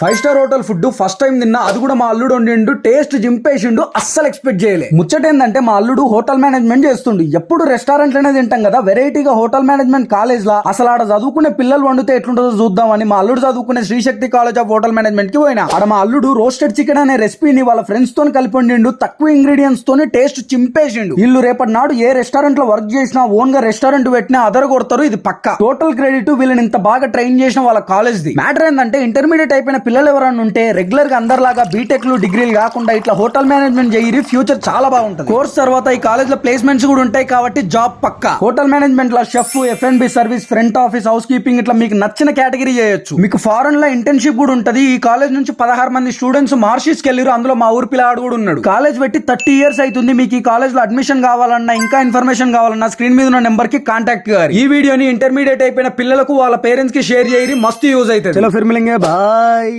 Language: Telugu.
Five star hotel food first time తిన్నా అది కూడా మా అల్లుడు వండిండు టేస్ట్ జింపేసిండు అస్సలు ఎక్స్పెక్ట్ చేయలే. ముచ్చట ఏంటంటే మా అల్లుడు హోటల్ మేనేజ్మెంట్ చేస్తుండు. ఎప్పుడు రెస్టారెంట్ అనేది తింటాం కదా వెరైటీగా హోటల్ మేనేజ్మెంట్ కాలేజ్ లా అసలు ఆడ చదువుకునే పిల్లలు వండితే ఎట్లుంటుందో చూద్దామని మా అల్లుడు చదువుకునే శ్రీశక్తి కాలేజ్ ఆఫ్ హోటల్ మేనేజ్మెంట్కి పోయినా. ఆడ మా అల్లుడు రోస్టెడ్ చికెన్ అనే రెసిపీని వాళ్ళ ఫ్రెండ్స్తో కలిపి వండిండు తక్కువ ఇంగ్రీడియంట్స్ తోని టేస్ట్ చింపేసిండు. వీళ్ళు రేపటి నాడు ఏ రెస్టారెంట్లో వర్క్ చేసినా ఓన్గా రెస్టారెంట్ పెట్టినా అదర కొడతారు ఇది పక్క. టోటల్ క్రెడిట్ వీళ్ళని ఇంత బాగా ట్రైన్ చేసిన వాళ్ళ కాలేజ్ ది మ్యాటర్ ఏంటంటే ఇంటర్మీడియట్ అయిపోయిన పిల్లలు ఎవరైనా ఉంటే రెగ్యులర్గా అందరిలాగా బీటెక్లు డిగ్రీలు కాకుండా ఇట్లా హోటల్ మేనేజ్మెంట్ చేయరు ఫ్యూచర్ చాలా బాగుంటుంది. కోర్స్ తర్వాత ఈ కాలేజ్లో ప్లేస్మెంట్స్ కూడా ఉంటాయి కాబట్టి జాబ్ పక్క. హోటల్ మేనేజ్మెంట్లో chef F N B service front office housekeeping ఇట్లా మీకు నచ్చిన కేటగిరీ చేయొచ్చు. మీకు ఫారెన్లో ఇంటర్న్షిప్ కూడా ఉంటది. ఈ కాలేజ్ నుంచి పదహారు మంది స్టూడెంట్స్ మార్షిస్కి వెళ్ళారు. అందులో మా ఊరు పిల్లాడు కూడా ఉన్నాడు. కాలేజ్ పెట్టి థర్టీ ఇయర్స్ అవుతుంది మీకు ఈ కాలేజ్లో అడ్మిషన్ కావాలన్నా ఇంకా ఇన్ఫర్మేషన్ కావాలన్నా స్క్రీన్ మీద ఉన్న నెంబర్కి కాంటాక్ట్ గారు. ఈ వీడియోని ఇంటర్మీడియట్ అయిపోయిన పిల్లలకు వాళ్ళ పేరెంట్స్కి షేర్ చేయరు. మస్తు యూజ్ అవుతుంది. చలో బాయ్